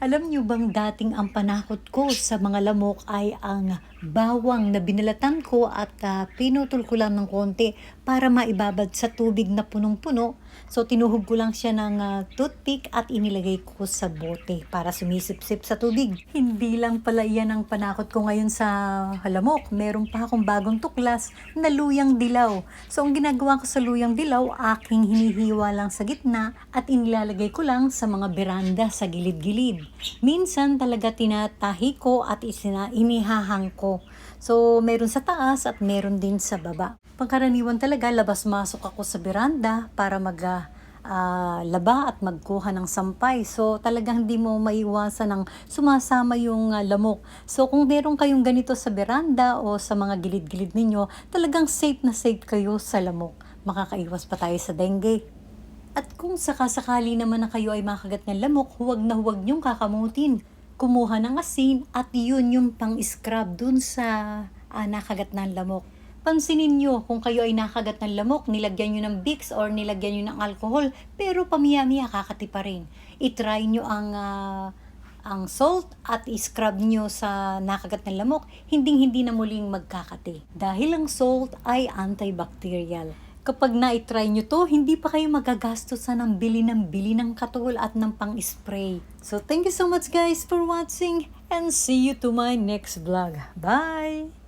Alam niyo bang dating ang panakot ko sa mga lamok ay ang bawang na binalatan ko at ah, pinutol ko lang ng konti para maibabad sa tubig na punong-puno. So tinuhog ko lang siya ng ah, toothpick at inilagay ko sa bote para sumisip-sip sa tubig. Hindi lang pala iyan ang panakot ko ngayon sa lamok. Meron pa akong bagong tuklas na luyang dilaw. So ang ginagawa ko sa luyang dilaw, aking hinihiwa lang sa gitna at inilalagay ko lang sa mga beranda sa gilid-gilid. Minsan talaga tinatahi ko at isina, inihahang ko. So, meron sa taas at meron din sa baba. Pangkaraniwan talaga, labas-masok ako sa beranda para mag ah, laba at magkuha ng sampay. So, talagang hindi mo maiwasan ng sumasama yung ah, lamok. So, kung meron kayong ganito sa beranda o sa mga gilid-gilid ninyo, talagang safe na safe kayo sa lamok. Makakaiwas pa tayo sa dengue. At kung sakasakali naman na kayo ay makagat ng lamok, huwag na huwag niyong kakamutin. Kumuha ng asin at yun yung pang-scrub dun sa ah, nakagat ng lamok. Pansinin nyo kung kayo ay nakagat ng lamok, nilagyan nyo ng Vicks or nilagyan nyo ng alcohol, pero pamiya-miya kakati pa rin. I-try nyo ang ah, ang salt at i-scrub nyo sa nakagat ng lamok, hinding-hindi na muling magkakati. Dahil ang salt ay antibacterial. Kapag na-try nyo to, hindi pa kayo magagastosan ng bili ng bili ng katol at ng pang-spray. So, thank you so much guys for watching and see you to my next vlog. Bye!